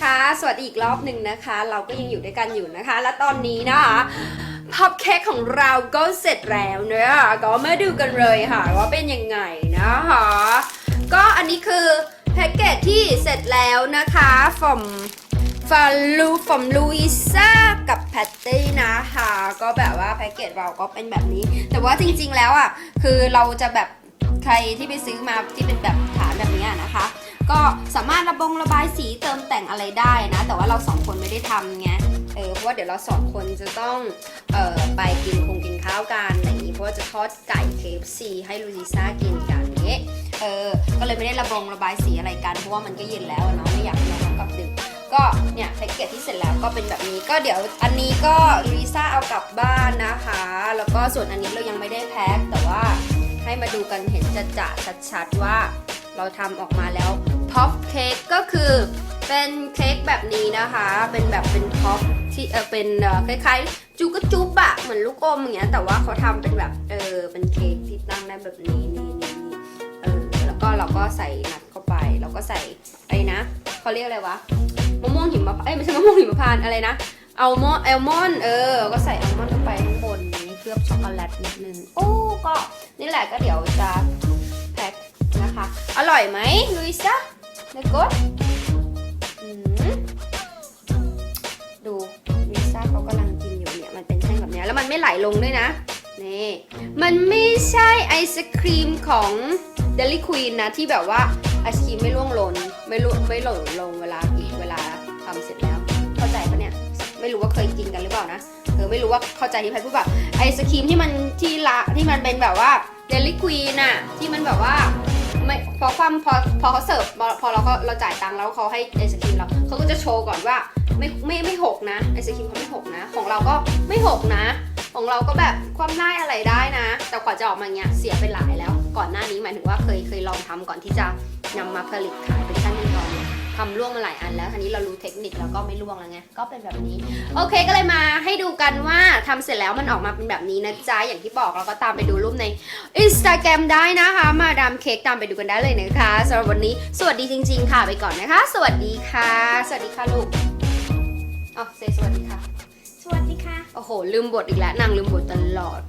ค่ะสวัสดีอีกรอบหนึ่งนะคะ เราก็ยังอยู่ด้วยกันอยู่นะคะ และตอนนี้นะคะพับเค้กของเราก็เสร็จแล้วเนอะก็มาดูกันเลยค่ะ ว่าเป็นยังไงนะคะก็อันนี้คือแพ็กเกจที่เสร็จแล้วนะคะฟอมฟาลูฟอมลูอิซ่ากับแพตตี้นะคะก็แบบว่าแพ็กเกจเราก็เป็นแบบนี้ แต่ว่าจริงๆแล้วอะคือเราจะแบบ ใครที่ไปซื้อมาที่เป็นแบบฐานแบบนี้นะคะ ก็สามารถระบงระบายสีเติมแต่งอะไรได้นะ แต่ว่าเราสองคนไม่ได้ทำไงเออเพราะว่าเดี๋ยวเราสองคนจะต้องเออไปกินคงกินข้าวกันอะไรอย่างนี้เพราะว่าจะทอดไก่ KFC ให้ลูซิซ่ากินกันนี้เออก็เลยไม่ได้ระบงระบายสีอะไรกันเพราะว่ามันก็เย็นแล้วเนาะไม่อยากให้น้องกลับดึกก็เนี่ยแพ็กเกจที่เสร็จแล้วก็เป็นแบบนี้ก็เดี๋ยวอันนี้ก็ลูซิซ่าเอากลับบ้านนะคะ แล้วก็ส่วนอันนี้เรายังไม่ได้แพ็คแต่ว่า ให้มาดูกันเห็นจะจะชัดๆว่าเราทำออกมาแล้วพ็อปเค้กก็คือเป็นเค้กแบบนี้นะคะ เป็นแบบเป็นพ็อปที่เออเป็นคล้ายๆ จุกกระจุบอะเหมือนลูกอมอย่างเงี้ยแต่ว่าเขาทำเป็นแบบเออเป็นเค้กที่ตั้งได้แบบนี้นี่นี่เออแล้วก็เราก็ใส่นัดเข้าไปแล้วก็ใส่ไอ้นะเขาเรียกอะไรวะมะม่วงหิมพานต์เอ้ยไม่ใช่มะม่วงหิมพานอะไรนะอัลมอนด์อัลมอนด์เออ ก็ใส่อัลมอนด์ โกแลตนิดนึง โอ้ ก็นี่แหละก็เดี๋ยวจะแพ็คนะคะ อร่อยไหมลุยซ่าเดกดดูลุยซ่าเขากำลังกินอยู่เนี่ย มันเป็นแท่งแบบเนี้ยแล้วมันไม่ไหลลงด้วยนะ นี่ มันไม่ใช่ไอศครีมของเดลี่ควีนนะที่แบบว่าไอศครีมไม่ร่วงหล่นไม่ร่วงไม่หล่นลงเวลากินเวลาทำเสร็จแล้ว เข้าใจปะเนี่ย ไม่รู้ว่าเคยกินกันหรือเปล่านะ อไม่รู้ว่าเข้าใจที่แพทย์พูดแบบไอศครีมที่มันที่ละที่มันเป็นแบบว่าเดลี่ควีนอะที่มันแบบว่าไม่พอความพอพอเขาเสิร์ฟพอเราก็เราจ่ายตังค์แล้วเขาให้ไอศครีมเราเขาก็จะโชว์ก่อนว่าไม่ไม่ไม่หกนะไอศครีมเขาไม่หกนะ ของเราก็ไม่หกนะ ของเราก็แบบความได้อะไรได้นะ แต่กว่าจะออกมาเงี้ยเสียไปหลายแล้ว ก่อนหน้านี้หมายถึงว่าเคยเคยลองทำก่อนที่จะนำมาผลิตขายเป็นขั้น ทำล่วงมาหลายอันแล้วทีนี้เรารู้เทคนิคแล้วก็ไม่ล่วงแล้วไงก็เป็นแบบนี้ โอเคก็เลยมาให้ดูกันว่าทำเสร็จแล้วมันออกมาเป็นแบบนี้นะจ๊ะอย่างที่บอกเราก็ตามไปดูรูปในอินสตาแกรมได้นะคะ มาดามเค้กตามไปดูกันได้เลยนะคะสำหรับวันนี้สวัสดีจริง ๆ ค่ะไปก่อนนะคะ สวัสดีค่ะ สวัสดีค่ะลูกอ๋อเซสวัสดีค่ะ สวัสดีค่ะ โอ้โห ลืมบทอีกแล้วนางลืมบทตลอด